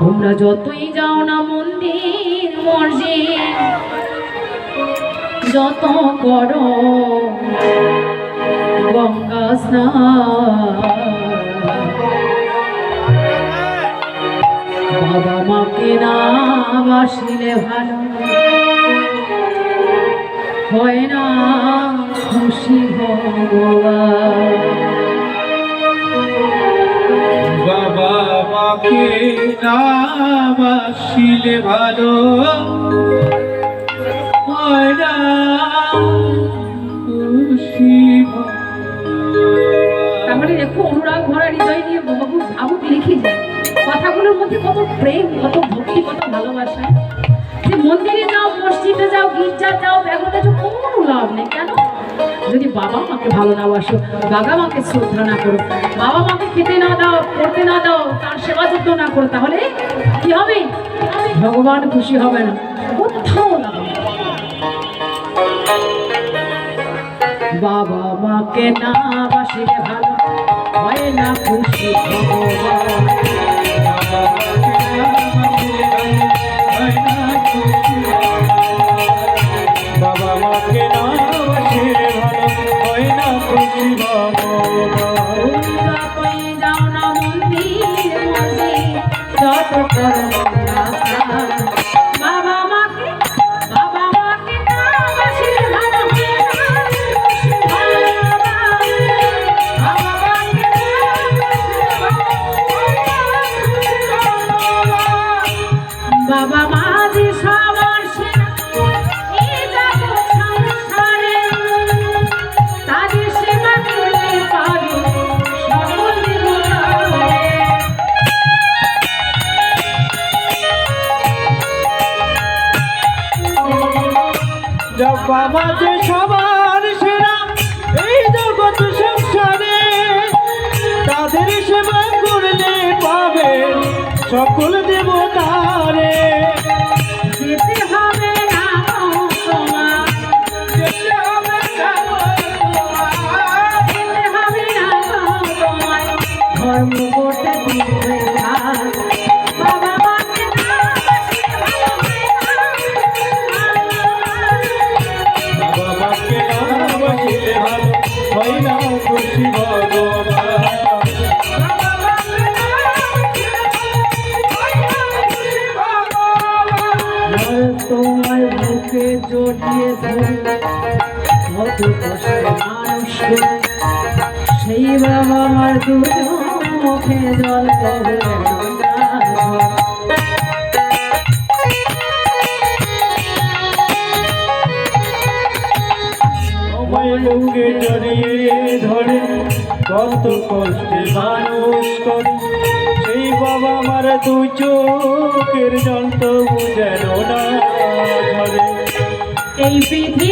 তোমরা যতই যাও না মন্দির মসজিদ যত করো গঙ্গা স্নান। বাবা মাকে না বাসিলে ভালো। হয় না খুশি ভগবান মাকে না বাসিলে ভালো। দেখো, অনুরাগ ভরা হৃদয় নিয়ে বাবু ভাবুক লিখে কথাগুলোর মধ্যে কত প্রেম, কত ভক্তি, কত ভালোবাসা। যে মন্দিরে যাও, মসজিদে যাও গির্জা যাও যাও, কোনো লাভ নেই। কেন? যদি বাবা মাকে ভালো না বাসো বাবা মাকে শ্রদ্ধা না করো। বাবা মাকে খেতে না দাও, পড়তে না দাও, তার সেবা যত্ন না করো, তাহলে কি হবে? ভগবান খুশি হবে না। কোথাও না বাবা মাকে না বাসিলে ভালো হয় না খুশি ভগবান। যত বাবা যে সবার সেরা এই জগৎ সংসারে তাদের সেবা করলে পাবে সকল দেবতারে। তোমার বুকে জড়িয়ে সেই বাবা আমার দুটো মুখে জল বুকে জড়িয়ে ধরে, কত কষ্টে মানুষ করে। সেই বাবা আমার দু চোখের যন্ত্র বুঝেন না ধরে। এই পৃথিবীর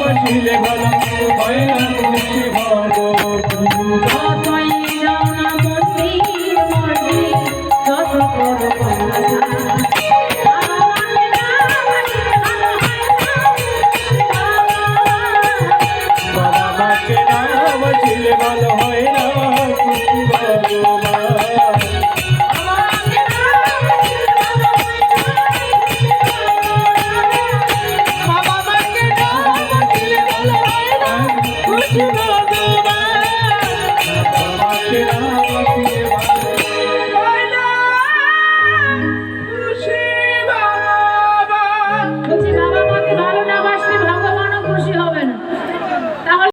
বাসিলে ভালো হয় না খুশি ভগবান যতই যাও